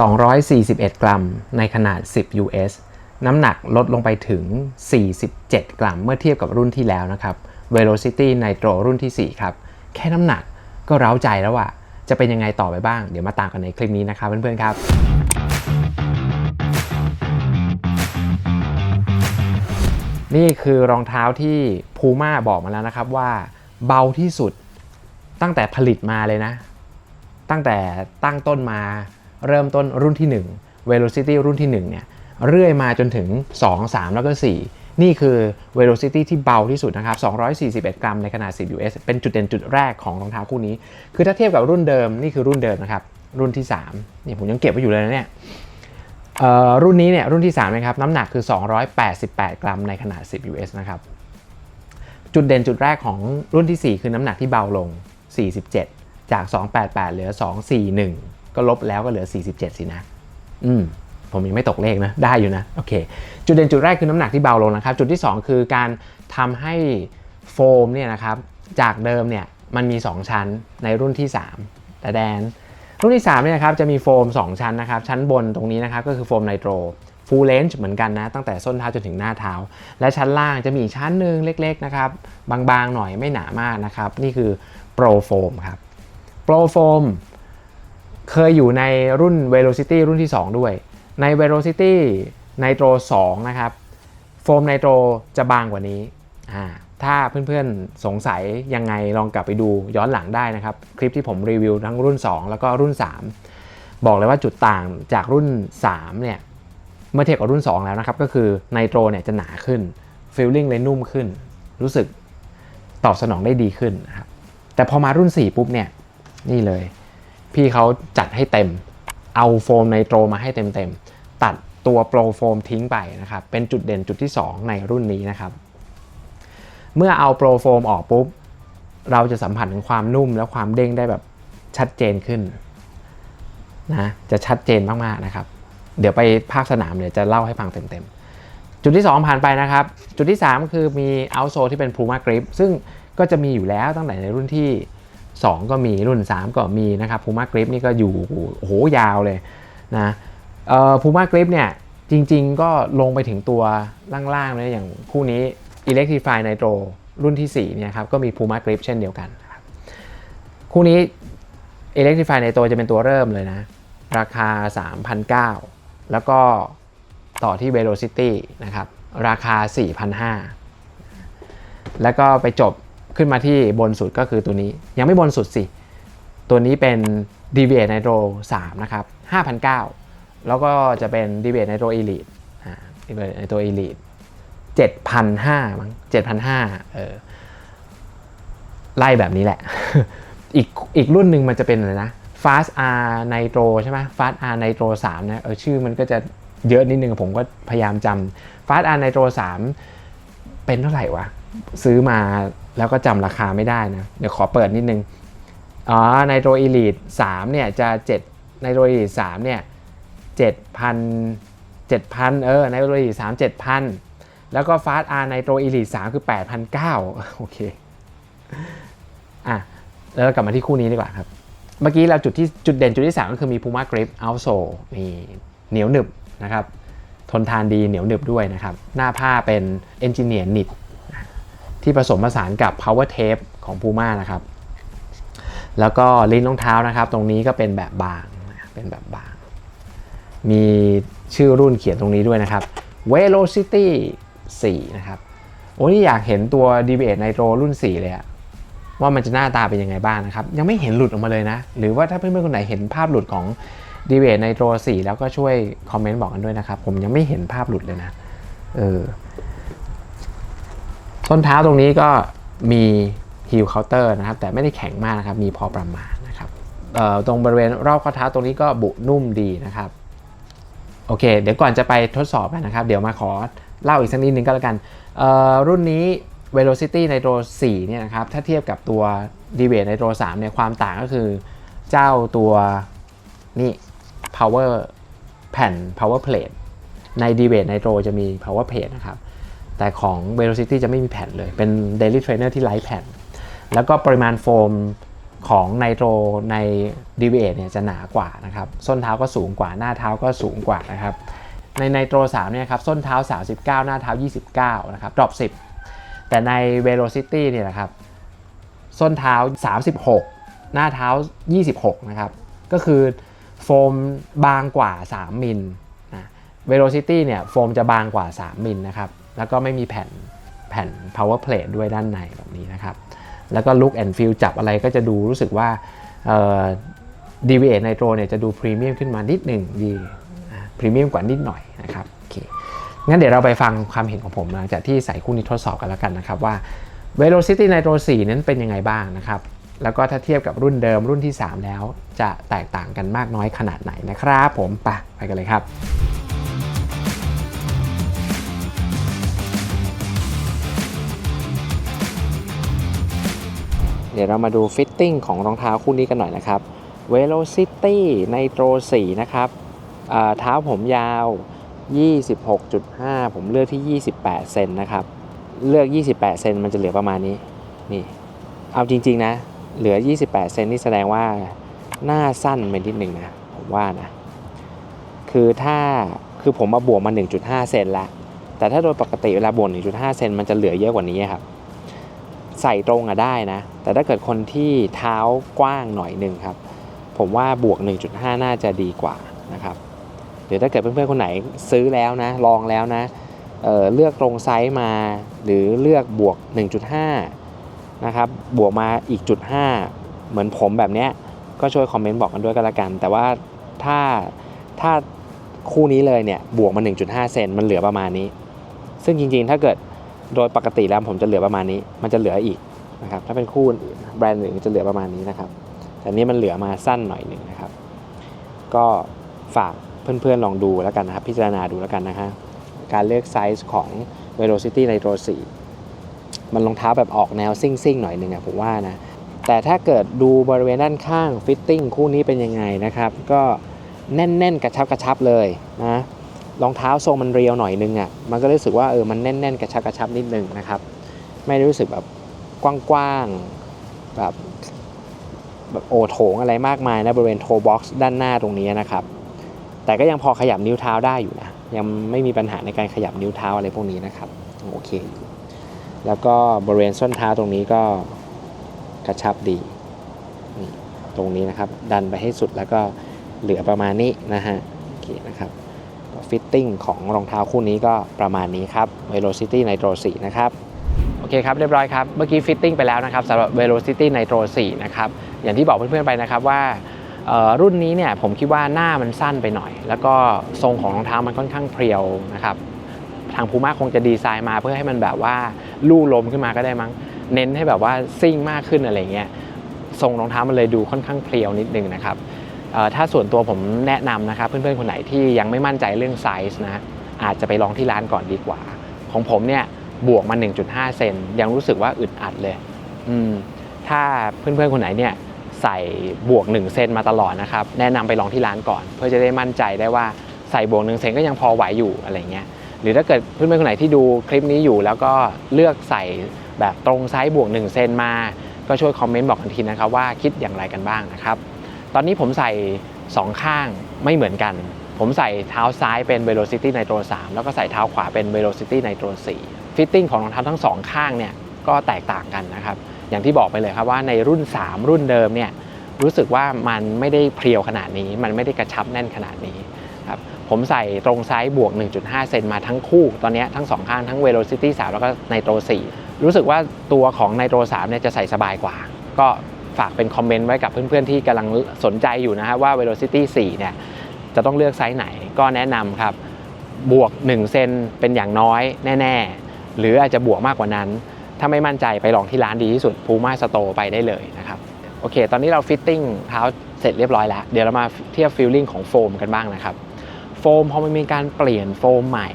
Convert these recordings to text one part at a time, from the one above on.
241 กรัม ในขนาด 10 US น้ำหนักลดลงไปถึง 47 กรัม เมื่อเทียบกับรุ่นที่แล้วนะครับ Velocity Nitro รุ่นที่ 4 ครับ แค่น้ำหนักก็เร้าใจแล้วว่าจะเป็นยังไงต่อไปบ้าง เดี๋ยวมาตามกันในคลิปนี้นะครับเพื่อนๆครับ นี่คือรองเท้าที่พูม่าบอกมาแล้วนะครับว่าเบาที่สุดตั้งแต่ผลิตมาเลยนะ ตั้งแต่ตั้งต้นมา เริ่มต้นรุ่นที่ 1 Velocity รุ่นที่1เนี่ยเรื่อยมาจนถึง 2 3 แล้วก็ 4 นี่คือ Velocity ที่เบาที่สุดนะครับ 241 กรัมในขนาด 10 US เป็นจุดเด่นจุดแรกของรองเท้าคู่นี้ คือถ้าเทียบกับรุ่นเดิมนี่คือรุ่นเดิมนะครับ รุ่นที่3นี่ผมยังเก็บไว้อยู่เลยนะเนี่ยรุ่นนี้เนี่ยรุ่นที่3นะครับน้ำหนักคือ 288 กรัมในขนาด 10 US นะครับจุดเด่นจุดแรกของรุ่นที่ 4 คือน้ำหนักที่เบาลง 47 จาก 288 เหลือ 241 ก็ลบแล้วก็เหลือ 47 สินะ อืม ผมยังไม่ตกเลขนะ ได้อยู่นะ โอเค จุดเด่นจุดแรกคือน้ำหนักที่เบาลงนะครับ จุดที่ 2 คือการทำให้โฟมเนี่ยนะครับ จากเดิมเนี่ยมันมี 2 ชั้นในรุ่นที่ 3 แต่แดน รุ่นที่3เนี่ยนะครับจะมีโฟม 2 ชั้นนะครับ ชั้นบนตรงนี้นะครับก็คือโฟมไนโตร full range เหมือนกันนะ ตั้งแต่ส้นเท้าจนถึงหน้าเท้า และชั้นล่างจะมีอีกชั้นหนึ่งเล็กๆนะครับ บางๆหน่อยไม่หนามากนะครับ นี่คือ Pro Foam ครับ Pro Foam เคยอยู่ในรุ่น Velocity รุ่นที่ 2 ด้วย ใน Velocity Nitro 2 นะครับ โฟมไนโตรจะบางกว่านี้อ่าถ้าเพื่อนๆสงสัยยังไงลองกลับไปดูย้อนหลังได้นะครับ คลิปที่ผมรีวิวทั้งรุ่น 2 แล้วก็รุ่น 3 บอกเลยว่าจุดต่างจากรุ่น 3 เนี่ย เมื่อเทียบกับรุ่น 2 แล้วนะครับ ก็คือไนโตรเนี่ยจะหนาขึ้นฟิลลิ่งเลยนุ่มขึ้น รู้สึกตอบสนองได้ดีขึ้นนะครับแต่พอมารุ่น 4 ปุ๊บเนี่ยนี่เลย พี่เขาจัดให้เต็ม เอาโฟมไนโตรมาให้เต็มๆ ตัดตัวโปรโฟมทิ้งไปนะครับ เป็นจุดเด่นจุดที่ 2 ในรุ่นนี้นะครับ เมื่อเอาโปรโฟมออกปุ๊บ เราจะสัมผัสถึงความนุ่มและความเด้งได้แบบชัดเจนขึ้นนะจะชัดเจนมากๆนะครับ เดี๋ยวไปภาคสนามเดี๋ยวจะเล่าให้ฟังเต็มๆ จุดที่ 2 ผ่านไปนะครับ จุดที่ 3 คือมีเอาโซที่เป็น Puma Grip ซึ่งก็จะมีอยู่แล้วตั้งแต่ในรุ่นที่ 2 ก็มีรุ่น 3 ก็มีนะครับ Puma Grip นี่ก็อยู่โอ้โหยาวเลยนะเอ่อ Puma Grip เนี่ยจริงๆก็ลงไปถึงตัวล่างๆเลยอย่างคู่นี้ Electrify Nitro รุ่นที่4เนี่ยครับก็มี Puma Grip เช่นเดียวกันครับคู่นี้ Electrify Nitro จะเป็นตัวเริ่มเลยนะ ราคา 3,900 แล้วก็ต่อที่ Velocity นะครับ ราคา 4,500 แล้วก็ไปจบ ขึ้นมาที่บนสุดก็คือตัวนี้ ยังไม่บนสุดสิ ตัวนี้เป็น Deviate Nitro 3 นะครับ5,900แล้วก็จะเป็น Deviate Nitro Elite อ่า Deviate Nitro Elite 7,500มั้ง7,500เออไล่แบบนี้แหละ อีกอีกรุ่นหนึ่งมันจะเป็นอะไรนะ Fast R Nitro ใช่ไหม Fast R Nitro 3นะเออชื่อมันก็จะเยอะนิดนึงผมก็พยายามจำ Fast R Nitro 3 เป็นเท่าไหร่วะ ซื้อมา แล้วก็จำราคาไม่ได้นะ เดี๋ยวขอเปิดนิดนึง อ๋อ Nitro Elite 3เนี่ยจะ7 Nitro Elite 3เนี่ย7,000 7,000เออ Nitro Elite 3 7,000แล้วก็ Fast R Nitro Elite 3คือ8,900โอเค อะ แล้วกลับมาที่คู่นี้ดีกว่าครับ เมื่อกี้เราจุดที่จุดเด่นจุดที่3ก็คือมี Puma Grip Outsole นี่เหนียวหนึบนะครับ ทนทานดีเหนียวหนึบด้วยนะครับ หน้าผ้าเป็น Engineer Knit ที่ผสมผสานกับ Power Tape ของ Puma นะครับ แล้วก็ลิ้นรองเท้านะครับ ตรงนี้ก็เป็นแบบบางเป็นแบบบาง มีชื่อรุ่นเขียนตรงนี้ด้วยนะครับ Velocity 4 นะครับ โอ้นี่อยากเห็นตัว Deviate Nitro รุ่น 4 เลยอะว่ามันจะหน้าตาเป็นยังไงบ้างนะครับ ยังไม่เห็นหลุดออกมาเลยนะ หรือว่าถ้าเพื่อนๆคนไหนเห็นภาพหลุดของ d e v i a t e Nitro 4 แล้วก็ช่วยคอมเมนต์บอกกันด้วยนะครับ ผมยังไม่เห็นภาพหลุดเลยนะ เออ ส้นเท้าตรงนี้ก็มี heel counter นะครับ แต่ไม่ได้แข็งมากนะครับ มีพอประมาณนะครับตรงบริเวณรอบข้อเท้าตรงนี้ก็บุนุ่มดีนะครับ โอเค เดี๋ยวก่อนจะไปทดสอบนะครับ เดี๋ยวมาขอเล่าอีกสักนิดนึงก็แล้วกัน รุ่นนี้ Velocity Nitro 4เนี่ยนะครับ ถ้าเทียบกับตัว Deviate Nitro 3เนี่ย ความต่างก็คือเจ้าตัวนี่ power แผ่น power plate ใน Deviate Nitro จะมี power plate นะครับ แต่ของ Velocity จะไม่มีแผ่นเลย เป็น Daily Trainer ที่ไร้แผ่น แล้วก็ปริมาณโฟมของไนโตรใน DV8 เนี่ยจะหนากว่านะครับ ส้นเท้าก็สูงกว่า หน้าเท้าก็สูงกว่านะครับ ในไนโตร3เนี่ยครับส้นเท้า 39 หน้าเท้า 29 นะครับ ดรอป 10 แต่ใน Velocity เนี่ยนะครับ ส้นเท้า 36 หน้าเท้า 26 นะครับ ก็คือโฟมบางกว่า 3 มิลนะ Velocity เนี่ยโฟมจะบางกว่า 3 มิลนะครับ แล้วก็ไม่มีแผ่นแผ่น power plate ด้วยด้านในแบบนี้นะครับ แล้วก็ look and feel จับอะไรก็จะดูรู้สึกว่า DV8 Nitro เนี่ยจะดูพรีเมียมขึ้นมานิดหนึ่งดีพรีเมียมกว่านิดหน่อยนะครับโอเคงั้นเดี๋ยวเราไปฟังความเห็นของผมหลังจากที่ใส่คู่นี้ทดสอบกันแล้วกันนะครับว่า Velocity Nitro 4 นั้นเป็นยังไงบ้างนะครับแล้วก็ถ้าเทียบกับรุ่นเดิมรุ่นที่ 3 แล้ว จะแตกต่างกันมากน้อยขนาดไหนนะครับ ผมไปไปกันเลยครับ ดี๋ยวเรามาดูฟิตติ้งของรองเท้าคู่นี้กันหน่อยนะครับ Velocity Nitro 4 นะครับอ่าเท้าผมยาว 26.5 ผมเลือกที่ 28 เซนนะครับ เลือก 28 เซนมันจะเหลือประมาณนี้ นี่ เอาจริง ๆ นะ เหลือ 28 เซนนี่แสดงว่าหน้าสั้นไปนิดหนึ่งนะ ผมว่านะ คือถ้า คือผมมาบวกมา 1.5 เซนละ แต่ถ้าโดยปกติเวลาบวก 1.5 เซนมันจะเหลือเยอะกว่านี้ครับ ใส่ตรงอะได้นะ แต่ถ้าเกิดคนที่เท้ากว้างหน่อยหนึ่งครับ ผมว่าบวก 1.5 น่าจะดีกว่านะครับหรือถ้าเกิดเพื่อนๆคนไหนซื้อแล้วนะ ลองแล้วนะเเลือกตรงไซส์มา หรือเลือกบวก 1.5 นะครับ บวกมาอีกจุด5เหมือนผมแบบเนี้ยก็ช่วยคอมเมนต์บอกกันด้วยก็แล้วกัน แต่ว่าถ้าถ้าคู่นี้เลยเนี่ยบวกมา 1.5 เซนมันเหลือประมาณนี้ ซึ่งจริงๆ ถ้าเกิด โดยปกติแล้วผมจะเหลือประมาณนี้ มันจะเหลืออีกนะครับถ้าเป็นคู่อื่นแบรนด์อื่นจะเหลือประมาณนี้นะครับ แต่นี้มันเหลือมาสั้นหน่อยหนึ่งนะครับ ก็ฝากเพื่อนๆลองดูแล้วกันนะครับ พิจารณาดูแล้วกันนะฮะการเลือกไซส์ของ Velocity Nitro 4มันรองเท้าแบบออกแนวซิ่งๆหน่อยหนึ่งอะผมว่านะแต่ถ้าเกิดดูบริเวณด้านข้างฟิตติ้งคู่นี้เป็นยังไงนะครับ ก็แน่นๆ กระชับกระชับเลยนะ รองเท้าทรงมันเรียวหน่อยนึงอะ่ะมันก็รู้สึกว่าเออมันแน่นๆกระชับกระชับนิดนึงนะครับ ไม่ได้รู้สึกแบบกว้างๆแบบแบบโอโถงอะไรมากมายนะบริเวณโทบ็อกซ์ด้านหน้าตรงนี้นะครับ แต่ก็ยังพอขยับนิ้วเท้าได้อยู่นะยังไม่มีปัญหาในการขยับนิ้วเท้าอะไรพวกนี้นะครับโอเคอยู่แล้วก็บริเวณส้นเท้าตรงนี้ก็กระชับดีตรงนี้นะครับ ดันไปให้สุดแล้วก็เหลือประมาณนี้นะฮะโอเคนะครับ ฟิตติ้งของรองเท้าคู่นี้ก็ประมาณนี้ครับ Velocity Nitro 4 นะครับโอเคครับเรียบร้อยครับ เมื่อกี้ฟิตติ้งไปแล้วนะครับสำหรับ Velocity Nitro 4 นะครับ อย่างที่บอกเพื่อนๆไปนะครับว่ารุ่นนี้เนี่ยผมคิดว่าหน้ามันสั้นไปหน่อย แล้วก็ทรงของรองเท้ามันค่อนข้างเพรียวนะครับทางพูมาคงจะดีไซน์มาเพื่อให้มันแบบว่าลู่ลมขึ้นมาก็ได้มั้ง เน้นให้แบบว่าซิ่งมากขึ้นอะไรเงี้ยทรงรองเท้ามันเลยดูค่อนข้างเพรียวนิดนึงนะครับ ถ้าส่วนตัวผมแนะนำนะครับเพื่อนๆคนไหนที่ยังไม่มั่นใจเรื่องไซส์นะอาจจะไปลองที่ร้านก่อนดีกว่า ของผมเนี่ยบวกมา 1.5 เซนยังรู้สึกว่าอึดอัดเลยอืมถ้าเพื่อนๆคนไหนเนี่ยใส่บวก 1 เซนมาตลอดนะครับแนะนำไปลองที่ร้านก่อน เพื่อจะได้มั่นใจได้ว่าใส่บวก 1 เซนก็ยังพอไหวอยู่อะไรเงี้ยหรือถ้าเกิดเพื่อนๆคนไหนที่ดูคลิปนี้อยู่ แล้วก็เลือกใส่แบบตรงไซส์บวก 1 เซนมา ก็ช่วยคอมเมนต์บอกกันทีนะครับว่าคิดอย่างไรกันบ้างนะครับ ตอนนี้ผมใส่ 2 ข้างไม่เหมือนกัน ผมใส่เท้าซ้ายเป็น Velocity Nitro 3แล้วก็ใส่เท้าขวาเป็น Velocity Nitro 4ฟิตติ้งของรองเท้าทั้งสองข้างเนี่ยก็แตกต่างกันนะครับ อย่างที่บอกไปเลยครับว่าในรุ่น 3 รุ่นเดิมเนี่ยรู้สึกว่ามันไม่ได้เพรียวขนาดนี้ มันไม่ได้กระชับแน่นขนาดนี้ครับผมใส่ตรงไซส์บวก 1.5 เซนมาทั้งคู่ ตอนนี้ทั้งสองข้างทั้ง Velocity 3 แล้วก็ Nitro 4 รู้สึกว่าตัวของ Nitro 3 เนี่ยจะใส่สบายกว่า ก็ ฝากเป็นคอมเมนต์ไว้กับเพื่อนๆที่กำลังสนใจอยู่นะฮะว่า Velocity 4 เนี่ยจะต้องเลือกไซส์ไหนก็แนะนำครับ บวก 1 เซนเป็นอย่างน้อยแน่ ๆ หรืออาจจะบวกมากกว่านั้น ถ้าไม่มั่นใจไปลองที่ร้านดีที่สุด Puma Store ไปได้เลยนะครับโอเค ตอนนี้เราฟิตติ้งเท้าเสร็จเรียบร้อยแล้ว เดี๋ยวเรามาเทียบฟีลลิ่งของโฟมกันบ้างนะครับ โฟมพอมันมีการเปลี่ยนโฟมใหม่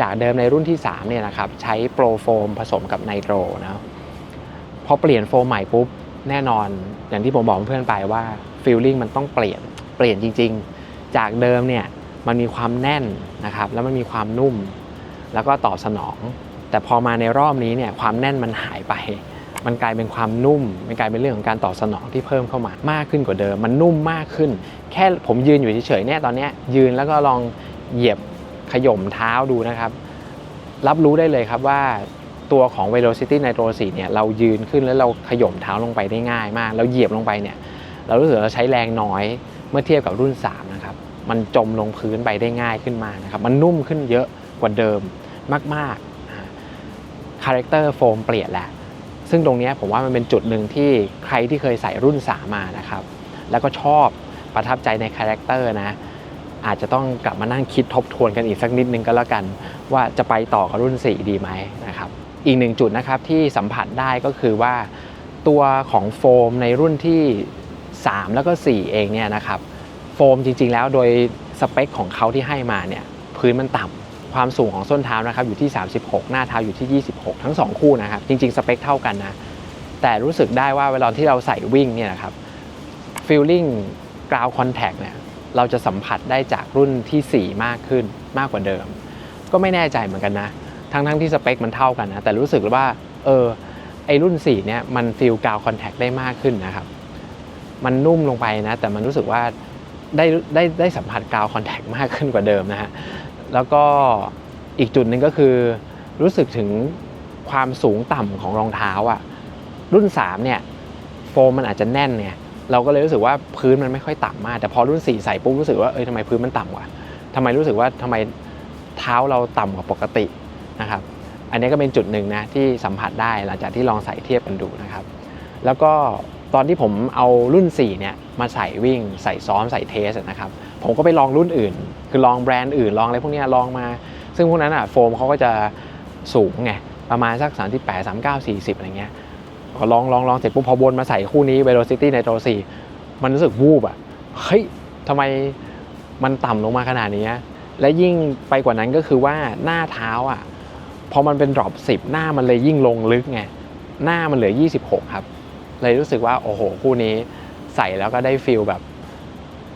จากเดิมในรุ่นที่3เนี่ยนะครับใช้โปรโฟมผสมกับไนโตรนะพอเปลี่ยนโฟมใหม่ปุ๊บ แน่นอนอย่างที่ผมบอกเพื่อนไปว่าฟีลลิ่งมันต้องเปลี่ยนเปลี่ยนจริง ๆ จากเดิมเนี่ยมันมีความแน่นนะครับ แล้วมันมีความนุ่ม แล้วก็ตอบสนอง แต่พอมาในรอบนี้เนี่ยความแน่นมันหายไป มันกลายเป็นความนุ่ม มันกลายเป็นเรื่องของการตอบสนองที่เพิ่มเข้ามามากขึ้นกว่าเดิม มันนุ่มมากขึ้น แค่ผมยืนอยู่เฉยๆเนี่ยตอนนี้ยยืนแล้วก็ลองเหยียบขย่มเท้าดูนะครับ รับรู้ได้เลยครับว่า ตัวของ Velocity Nitro 4เนี่ยเรายืนขึ้นแล้วเราขย่มเท้าลงไปได้ง่ายมาก เราเหยียบลงไปเนี่ยเรารู้สึกเราใช้แรงน้อยเมื่อเทียบกับรุ่น3นะครับมันจมลงพื้นไปได้ง่ายขึ้นมากนะครับมันนุ่มขึ้นเยอะกว่าเดิมมากๆคาแรคเตอร์โฟมเปลี่ยนแหละซึ่งตรงนี้ผมว่ามันเป็นจุดหนึ่งที่ใครที่เคยใส่รุ่น3มานะครับแล้วก็ชอบประทับใจในคาแรคเตอร์นะอาจจะต้องกลับมานั่งคิดทบทวนกันอีกสักนิดนึงก็แล้วกัน ว่าจะไปต่อกับรุ่น 4 ดีไหมนะครับ อีกหนึ่งจุดนะครับที่สัมผัสได้ก็คือว่าตัวของโฟมในรุ่นที่ 3 แล้วก็ 4 เองเนี่ยนะครับโฟมจริงๆ แล้วโดยสเปคของเขาที่ให้มาเนี่ยพื้นมันต่ำความสูงของส้นเท้านะครับอยู่ที่ 36 หน้าเท้าอยู่ที่ 26 ทั้ง 2 คู่นะครับ จริง ๆ สเปคเท่ากันนะ แต่รู้สึกได้ว่าเวลาที่เราใส่วิ่งเนี่ยนะครับฟีลลิ่งกราวคอนแทคเนี่ยเราจะสัมผัสได้จากรุ่นที่ 4 มากขึ้นมากกว่าเดิม ก็ไม่แน่ใจเหมือนกันนะ ทั้งทั้งที่สเปคมันเท่ากันนะ แต่รู้สึกว่า เออ ไอรุ่น 4 เนี่ย มันฟีลกราวคอนแทคได้มากขึ้นนะครับ มันนุ่มลงไปนะ แต่มันรู้สึกว่าได้ได้ได้สัมผัสกราวคอนแทคมากขึ้นกว่าเดิมนะฮะ แล้วก็อีกจุดหนึ่งก็คือรู้สึกถึงความสูงต่ำของรองเท้าอะ รุ่น 3 เนี่ย โฟมมันอาจจะแน่นเนี่ยเราก็เลยรู้สึกว่าพื้นมันไม่ค่อยต่ำมาก แต่พอรุ่น 4 ใส่ปุ๊บรู้สึกว่าเอ้ยทำไมพื้นมันต่ำกว่าทำไมรู้สึกว่าทำไมเท้าเราต่ำกว่าปกติ นะครับ อันนี้ก็เป็นจุดหนึ่งนะที่สัมผัสได้หลังจากที่ลองใส่เทียบกันดูนะครับ แล้วก็ตอนที่ผมเอารุ่น 4 เนี่ยมาใส่วิ่งใส่ซ้อมใส่เทสนะครับ ผมก็ไปลองรุ่นอื่น คือลองแบรนด์อื่นลองอะไรพวกนี้ลองมา ซึ่งพวกนั้นอะโฟมเขาก็จะสูงไงประมาณสัก 38 39 40 อะไรเงี้ยก็ลองลองลองเสร็จปุ๊บพอวนมาใส่คู่นี้ Velocity Nitro 4 มันรู้สึกวูบอะเฮ้ยทำไมมันต่ำลงมาขนาดนี้ และยิ่งไปกว่านั้นก็คือว่าหน้าเท้าอะ พอมันเป็นดรอป10หน้ามันเลยยิ่งลงลึกไงหน้ามันเหลือ 26 ครับ เลยรู้สึกว่า โอ้โห คู่นี้ใส่แล้วก็ได้ฟีลแบบ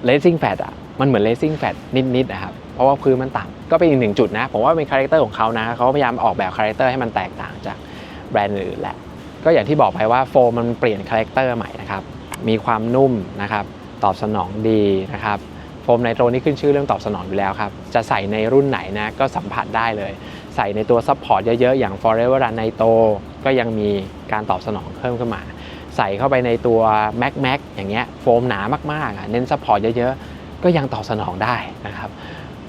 เลสซิ่งแฟตอะ มันเหมือนเลสซิ่งแฟตนิดๆนะครับ เพราะว่าพื้นมันต่ำก็เป็นอีกหนึ่งจุดนะ ผมว่าเป็นคาแรคเตอร์ของเขานะ เขาพยายามออกแบบคาแรคเตอร์ให้มันแตกต่างจากแบรนด์อื่นแหละ ก็อย่างที่บอกไปว่าโฟมมันเปลี่ยนคาแรคเตอร์ใหม่นะครับ มีความนุ่มนะครับ ตอบสนองดีนะครับ โฟมไนโตรนี่ขึ้นชื่อเรื่องตอบสนองอยู่แล้วครับ จะใส่ในรุ่นไหนนะ ก็สัมผัสได้เลย ใส่ในตัวซัพพอร์ตเยอะๆ อย่าง Forever Run Nitro ก็ยังมีการตอบสนองเพิ่มขึ้นมา ใส่เข้าไปในตัว Mac Mac อย่างเงี้ยโฟมหนามากๆอะเน้นซัพพอร์ตเยอะๆ ก็ยังตอบสนองได้นะครับ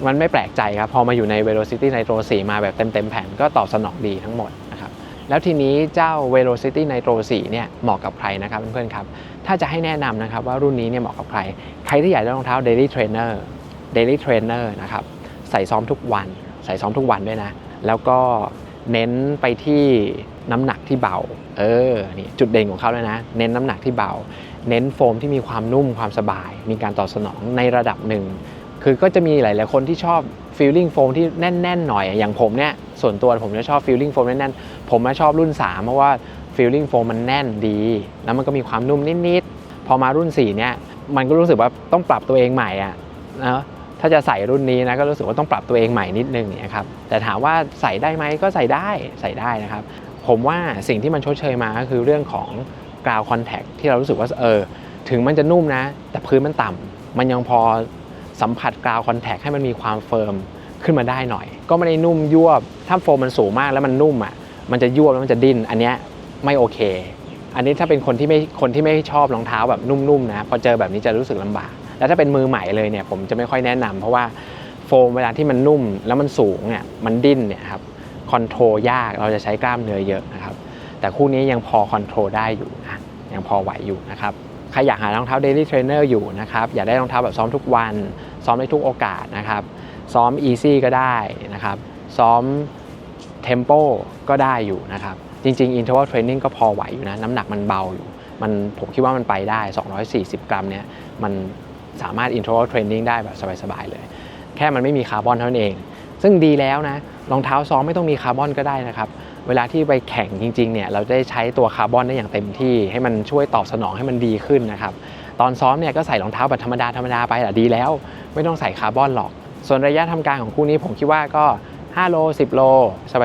มันไม่แปลกใจครับ พอมาอยู่ใน Velocity Nitro 4 มาแบบเต็มๆ แผ่นก็ตอบสนองดีทั้งหมดนะครับ แล้วทีนี้เจ้า Velocity Nitro 4 เนี่ยเหมาะกับใครนะครับเพื่อนๆครับ ถ้าจะให้แนะนำนะครับว่ารุ่นนี้เนี่ยเหมาะกับใคร ใครที่อยากได้รองเท้า Daily Trainer Daily Trainer นะครับใส่ซ้อมทุกวันใส่ซ้อมทุกวันด้วยนะ แล้วก็เน้นไปที่น้ำหนักที่เบา เออ นี่จุดเด่นของเขาเลยนะ เน้นน้ำหนักที่เบา เน้นโฟมที่มีความนุ่มความสบาย มีการตอบสนองในระดับหนึ่ง คือก็จะมีหลาย ๆ คนที่ชอบฟีลลิ่งโฟมที่แน่น ๆ หน่อย อย่างผมเนี่ย ส่วนตัวผมจะชอบฟีลลิ่งโฟมแน่น ๆ ผมมาชอบรุ่น 3 เพราะว่าฟีลลิ่งโฟมมันแน่นดี แล้วมันก็มีความนุ่มนิด ๆ พอมารุ่น 4 เนี่ย มันก็รู้สึกว่าต้องปรับตัวเองใหม่อะนะ ถ้าจะใส่รุ่นนี้นะก็รู้สึกว่าต้องปรับตัวเองใหม่นิดนึงนี่ครับแต่ถามว่าใส่ได้ไหมก็ใส่ได้ใส่ได้นะครับ ผมว่าสิ่งที่มันชดเชยมาก็คือเรื่องของกราวคอนแทคที่เรารู้สึกว่าเออถึงมันจะนุ่มนะ แต่พื้นมันต่ำมันยังพอสัมผัสกราวคอนแทคให้มันมีความเฟิร์มขึ้นมาได้หน่อย ก็ไม่ได้นุ่มยวบถ้าโฟมมันสูงมากแล้วมันนุ่มอะมันจะยวบแล้วมันจะดิ้นอันเนี้ยไม่โอเค อันนี้ถ้าเป็นคนที่ไม่คนที่ไม่ชอบรองเท้าแบบนุ่มๆนะพอเจอแบบนี้จะรู้สึกลำบาก แล้วถ้าเป็นมือใหม่เลยเนี่ยผมจะไม่ค่อยแนะนำเพราะว่าโฟมเวลาที่มันนุ่มแล้วมันสูงเนี่ยมันดิ้นเนี่ยครับคอนโทรลยากเราจะใช้กล้ามเนื้อเยอะนะครับแต่คู่นี้ยังพอคอนโทรลได้อยู่นะยังพอไหวอยู่นะครับใครอยากหารองเท้า Daily Trainer อยู่นะครับอยากได้รองเท้าแบบซ้อมทุกวัน ซ้อมได้ทุกโอกาสนะครับซ้อม Easy ก็ได้นะครับซ้อม Tempo ก็ได้อยู่นะครับจริงๆ Interval Training ก็พอไหวอยู่นะ น้ำหนักมันเบาอยู่ มันผมคิดว่ามันไปได้ 240 กรัมเนี่ยมัน สามารถ Interval Training ได้แบบสบายๆเลย แค่มันไม่มีคาร์บอนเท่านั้นเอง ซึ่งดีแล้วนะรองเท้าซ้อมไม่ต้องมีคาร์บอนก็ได้นะครับเวลาที่ไปแข่งจริงๆเนี่ยเราได้ใช้ตัวคาร์บอนได้อย่างเต็มที่ ให้มันช่วยตอบสนองให้มันดีขึ้นนะครับตอนซ้อมเนี่ยก็ใส่รองเท้าแบบธรรมดาธรรมดาไปแหละดีแล้ว ไม่ต้องใส่คาร์บอนหรอก ส่วนระยะทำการของคู่นี้ผมคิดว่าก็ 5 โล 10 โล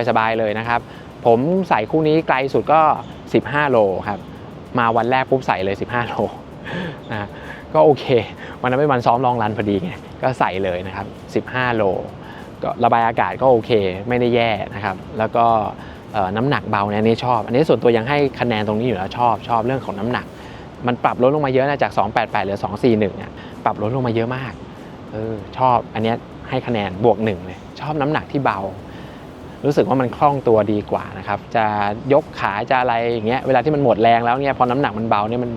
สบายๆเลยนะครับ ผมใส่คู่นี้ไกลสุดก็ 15 โลครับมาวันแรกปุ๊บใส่เลย 15 โลนะ ก็โอเค วันนั้นเป็นวันซ้อมลองรันพอดีไงก็ใส่เลยนะครับ 15 โลก็ระบายอากาศก็โอเค ไม่ได้แย่นะครับ แล้วก็น้ำหนักเบาเนี่ยนนี้ชอบ อันนี้ส่วนตัวยังให้คะแนนตรงนี้อยู่แล้วชอบชอบเรื่องของน้ำหนัก มันปรับลดลงมาเยอะนะจาก 288เหลือ 241เนี่ยปรับลดลงมาเยอะมากเออชอบอันนี้ให้คะแนนบวกหนึ่งเลยชอบน้ำหนักที่เบา รู้สึกว่ามันคล่องตัวดีกว่านะครับ จะยกขาจะอะไรอย่างเงี้ยเวลาที่มันหมดแรงแล้วเนี่ยพอน้ำหนักมันเบาเนี่ยมัน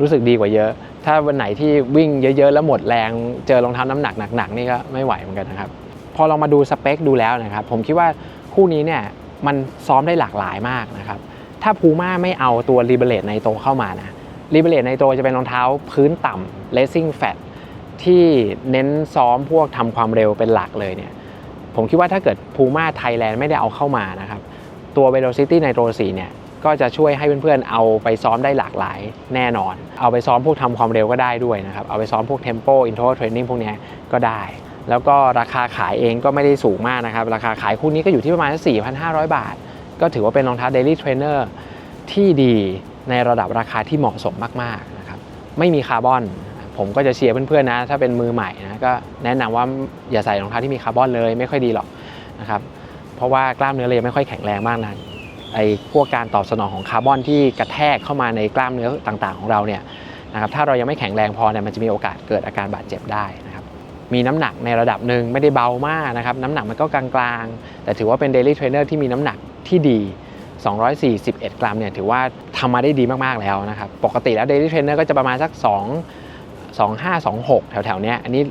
รู้สึกดีกว่าเยอะ ถ้าวันไหนที่วิ่งเยอะๆ แล้วหมดแรงเจอรองเท้าน้ำหนักหนักๆนี่ก็ไม่ไหวเหมือนกันนะครับ พอเรามาดูสเปคดูแล้วนะครับ ผมคิดว่าคู่นี้เนี่ยมันซ้อมได้หลากหลายมากนะครับถ้าพูม่าไม่เอาตัว l i b e r a t e ในโตเข้ามานะ l i b e r a t e ในโตจะเป็นรองเท้าพื้นต่ำ racing fat ที่เน้นซ้อมพวกทำความเร็วเป็นหลักเลยเนี่ยผมคิดว่าถ้าเกิด Puma Thailand ไม่ได้เอาเข้ามานะครับตัว Velocity Nitro 4เนี่ย ก็จะช่วยให้เพื่อนๆ เอาไปซ้อมได้หลากหลายแน่นอน เอาไปซ้อมพวกทำความเร็วก็ได้ด้วยนะครับ เอาไปซ้อมพวก Tempo Interval Training พวกนี้ก็ได้ แล้วก็ราคาขายเองก็ไม่ได้สูงมากนะครับ ราคาขายคู่นี้ก็อยู่ที่ประมาณ 4,500 บาท ก็ถือว่าเป็นรองเท้า Daily Trainer ที่ดีในระดับราคาที่เหมาะสมมากๆนะครับ ไม่มีคาร์บอน ผมก็จะเชียร์เพื่อนๆนะ ถ้าเป็นมือใหม่นะก็แนะนำว่าอย่าใส่รองเท้าที่มีคาร์บอนเลยไม่ค่อยดีหรอกนะครับ เพราะว่ากล้ามเนื้อเรายังไม่ค่อยแข็งแรงมากนะ ไอ้พวกการตอบสนองของคาร์บอนที่กระแทกเข้ามาในกล้ามเนื้อต่างๆ ของเราเนี่ยนะครับถ้าเรายังไม่แข็งแรงพอเนี่ยมันจะมีโอกาสเกิดอาการบาดเจ็บได้นะครับมีน้ำหนักในระดับหนึ่งไม่ได้เบามากนะครับน้ำหนักมันก็กลางๆ แต่ถือว่าเป็น Daily Trainer ที่มีน้ำหนักที่ดี 241 กรัมเนี่ยถือว่าทำมาได้ดีมากๆแล้วนะครับปกติแล้ว Daily Trainer ก็จะประมาณสัก 2 25 26 แถวๆเนี้ยอันนี้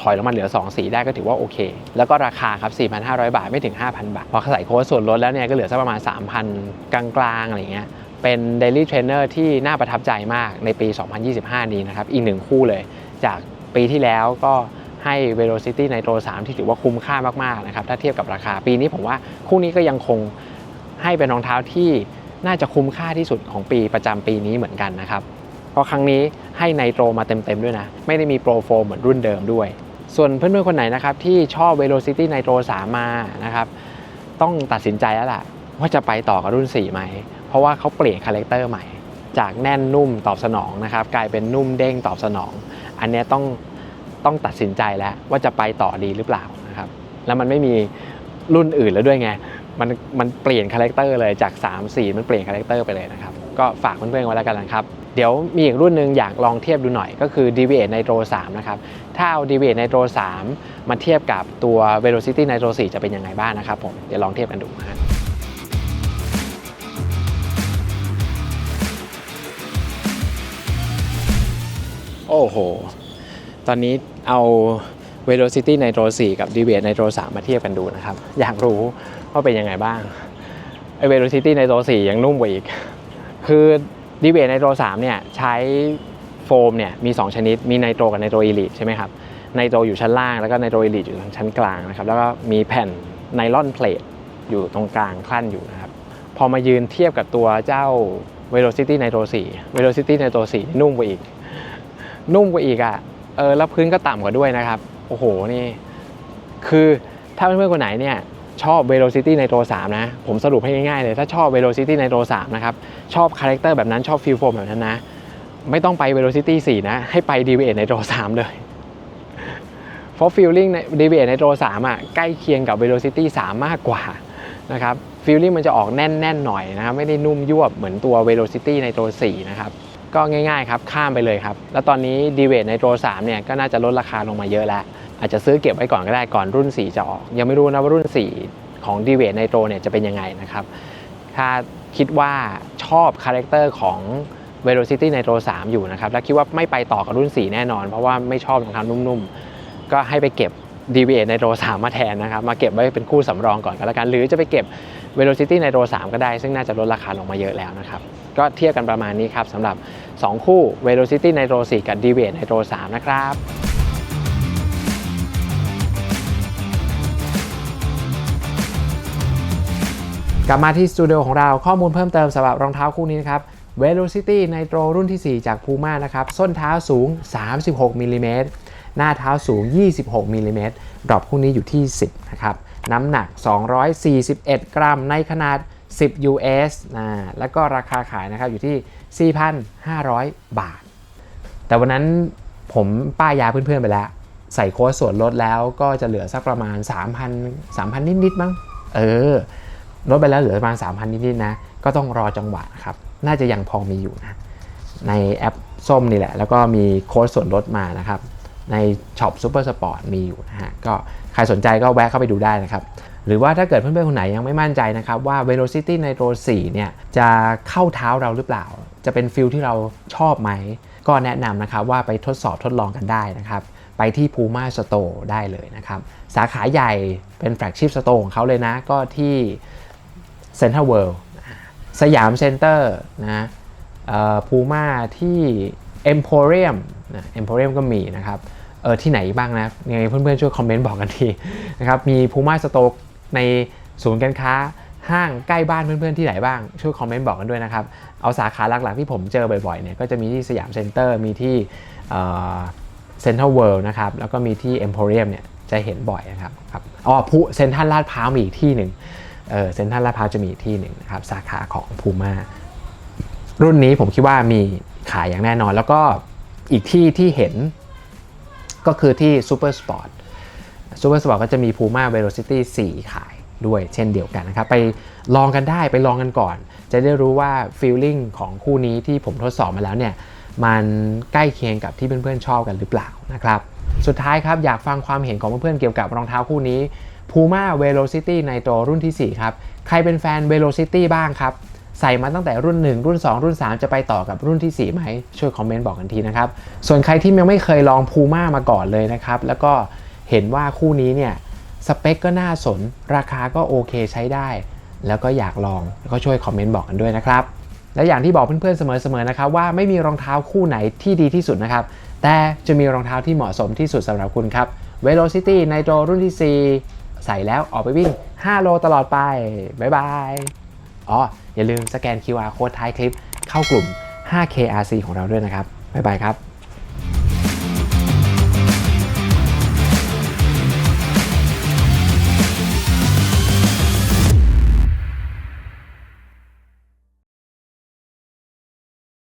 ถอยลงมาเหลือ 2 สีได้ก็ถือว่าโอเค แล้วก็ราคาครับ 4,500 บาทไม่ถึง 5,000 บาท พอใส่โค้ดส่วนลดแล้วเนี่ยก็เหลือสักประมาณ 3,000 กลางๆอะไรเงี้ยเป็น Daily Trainer ที่น่าประทับใจมากในปี 2025 นี้นะครับ อีกหนึ่งคู่เลย จากปีที่แล้วก็ให้ Velocity Nitro 3 ที่ถือว่าคุ้มค่ามากๆนะครับถ้าเทียบกับราคาปีนี้ผมว่าคู่นี้ก็ยังคงให้เป็นรองเท้าที่น่าจะคุ้มค่าที่สุดของปีประจำปีนี้เหมือนกันนะครับ เพราะครั้งนี้ให้ไนโตรมาเต็มๆด้วยนะ ไม่ได้มีโปรโฟมเหมือนรุ่นเดิมด้วย ส่วนเพื่อนๆคนไหนนะครับที่ชอบ Velocity Nitro 3 มานะครับต้องตัดสินใจแล้วล่ะ ว่าจะไปต่อกับรุ่น 4 ไหม เพราะว่าเขาเปลี่ยนคาแรคเตอร์ใหม่ จากแน่นนุ่มตอบสนองนะครับกลายเป็นนุ่มเด้งตอบสนอง อันนี้ต้องต้องตัดสินใจแล้วว่าจะไปต่อดีหรือเปล่านะครับแล้วมันไม่มีรุ่นอื่นแล้วด้วยไงมันมันเปลี่ยนคาแรคเตอร์เลยจาก 3 4 มันเปลี่ยนคาแรคเตอร์ไปเลยนะครับ ก็ฝากเพื่อนๆไว้แล้วกันนะครับ เดี๋ยวมีอีกรุ่นหนึ่งอยากลองเทียบดูหน่อยก็คือ Deviate Nitro 3 นะครับ ถ้าเอา Deviate Nitro 3 มาเทียบกับตัว Velocity Nitro 4 จะเป็นยังไงบ้างนะครับผม เดี๋ยวลองเทียบกันดูฮะโอ้โห ตอนนี้เอา Velocity Nitro 4 กับ Deviate Nitro 3 มาเทียบกันดูนะครับ อยากรู้ว่าเป็นยังไงบ้างไอ Velocity Nitro 4 ยังนุ่มกว่าอีก คือ Deviate Nitro 3เนี่ยใช้โฟมเนี่ยมี 2 ชนิด มีไนโตรกับไนโตรอีลิทใช่ไหมครับไนโตรอยู่ชั้นล่างแล้วก็ไนโตรอีลิทอยู่ชั้นกลางนะครับแล้วก็มีแผ่นไนลอนเพลทอยู่ตรงกลางคลั่นอยู่นะครับพอมายืนเทียบกับตัวเจ้า Velocity Nitro 4 Velocity Nitro 4นี่นุ่มกว่าอีก นุ่มกว่าอีกอะเออแล้วพื้นก็ต่ำกว่าด้วยนะครับ โอ้โหนี่ คือถ้าเพื่อนๆคนไหนเนี่ย ชอบ Velocity Nitro 3นะ ผมสรุปให้ง่ายๆเลย ถ้าชอบ Velocity Nitro 3นะครับ ชอบคาแรคเตอร์แบบนั้นชอบฟิลโฟมแบบนั้นนะ ไม่ต้องไป Velocity 4 นะ ให้ไป Deviate Nitro 3เลย เพราะ Feeling ใน Deviate Nitro 3อะใกล้เคียงกับ Velocity 3 มากกว่านะครับ Feeling มันจะออกแน่นๆหน่อยนะครับ ไม่ได้นุ่มยวบเหมือนตัว Velocity Nitro 4นะครับก็ง่ายๆครับข้ามไปเลยครับ แล้วตอนนี้ d e v a t e Nitro 3เนี่ยก็น่าจะลดราคาลงมาเยอะแล้ว อาจจะซื้อเก็บไว้ก่อนก็ได้ก่อนรุ่น 4 จะออก ยังไม่รู้นะว่ารุ่น 4 ของ d e v a t e Nitro เนี่ยจะเป็นยังไงนะครับ ถ้าคิดว่าชอบคาแรคเตอร์ของ Velocity Nitro 3 อยู่นะครับ แล้วคิดว่าไม่ไปต่อกับรุ่น 4 แน่นอน เพราะว่าไม่ชอบรองเท้านุ่มๆ ก็ให้ไปเก็บ d v a Nitro 3 มาแทนนะครับ มาเก็บไว้เป็นคู่สำรองก่อนก็แล้วกัน หรือจะไปเก็บ Velocity Nitro 3 ก็ได้ ซึ่งน่าจะลดราคาลงมาเยอะแล้วนะครับ ก็เทียบกันประมาณนี้ครับสำหรับ 2 คู่ Velocity Nitro 4 กับ d v a Nitro 3 นะครับ ลับมาที่สตูดิโอของเราข้อมูลเพิ่มเติมสำหรับรองเท้าคู่นี้นะครับ Velocity Nitro รุ่นที่ 4 จาก Puma นะครับ ส้นเท้าสูง 36มิลลิเมตรหน้าเท้าสูง 26มิลลิเมตรดรอปคู่นี้อยู่ที่ 10 นะครับ น้ำหนัก 241 กรัมในขนาด 10 US นะแล้วก็ราคาขายนะครับอยู่ที่ 4,500 บาท แต่วันนั้นผมป้ายยาเพื่อนๆไปแล้ว ใส่โค้ดส่วนลดแล้วก็จะเหลือสักประมาณ 3,000 3,000 นิดๆมั้ง เออ ลดไปแล้วเหลือประมาณ3,000 นิดๆนะ ก็ต้องรอจังหวะครับ น่าจะยังพอมีอยู่นะ ในแอปส้มนี่แหละ แล้วก็มีโค้ดส่วนลดมานะครับ ในช็อปซูเปอร์สปอร์ตมีอยู่นะฮะ ก็ใครสนใจก็แวะเข้าไปดูได้นะครับ หรือว่าถ้าเกิดเพื่อนๆ คนไหนยังไม่มั่นใจนะครับ ว่า Velocity Nitro 4 เนี่ย จะเข้าเท้าเราหรือเปล่า จะเป็นฟิลที่เราชอบไหม ก็แนะนำนะครับว่าไปทดสอบทดลองกันได้นะครับไปที่ Puma Store ได้เลยนะครับ สาขาใหญ่เป็นแฟลกชิพสโตร์ของเขาเลยนะ ก็ที่ Central World สยามเซ็นเตอร์นะพูม่าที่ Emporium นะ Emporium ก็มีนะครับเออที่ไหนบ้างนะยังไงเพื่อนๆช่วยคอมเมนต์บอกกันทีนะครับมี Puma Store ในศูนย์การค้าห้างใกล้บ้านเพื่อนๆที่ไหนบ้างช่วยคอมเมนต์บอกกันด้วยนะครับ เอาสาขาหลักๆที่ผมเจอบ่อยๆเนี่ยก็จะมีที่สยามเซ็นเตอร์มีที่เซ็นทรัลเวิลด์นะครับแล้วก็มีที่ Emporium เนี่ยจะเห็นบ่อยนะครับครับอ๋อพูเซ็นทรัลลาดพร้าวมีอีกที่หนึ่ง เซ็นทรัลลาดพร้าวจะมีที่หนึ่งนะครับสาขาของพูม่ารุ่นนี้ผมคิดว่ามีขายอย่างแน่นอน แล้วก็อีกที่ที่เห็นก็คือที่ Super Sport Super Sport ก็จะมี Puma Velocity 4 ขายด้วยเช่นเดียวกันนะครับ ไปลองกันได้ไปลองกันก่อน จะได้รู้ว่า feeling ของคู่นี้ที่ผมทดสอบมาแล้วเนี่ย มันใกล้เคียงกับที่เพื่อนๆชอบกันหรือเปล่านะครับ สุดท้ายครับอยากฟังความเห็นของเพื่อนๆเกี่ยวกับรองเท้าคู่นี้ Puma Velocity Nitro รุ่นที่ 4 ครับ ใครเป็นแฟน Velocity บ้างครับ ใส่มาตั้งแต่รุ่น 1 รุ่น 2 รุ่น 3 จะไปต่อกับรุ่นที่ 4 ไหม ช่วยคอมเมนต์บอกกันทีนะครับ ส่วนใครที่ยังไม่เคยลอง Puma มาก่อนเลยนะครับ แล้วก็เห็นว่าคู่นี้เนี่ยสเปคก็น่าสน ราคาก็โอเคใช้ได้ แล้วก็อยากลองก็ช่วยคอมเมนต์บอกกันด้วยนะครับและอย่างที่บอกเพื่อนๆเสมอๆนะครับว่าไม่มีรองเท้าคู่ไหนที่ดีที่สุดนะครับ แต่จะมีรองเท้าที่เหมาะสมที่สุดสำหรับคุณครับ Velocity Nitro รุ่นที่ 4 ใส่แล้วออกไปวิ่ง 5 โลตลอดไป บ๊ายบาย อ๋อ อย่าลืมสแกน QR Code ท้ายคลิปเข้ากลุ่ม 5KRC ของเราด้วยนะครับ บ๊ายบายครับ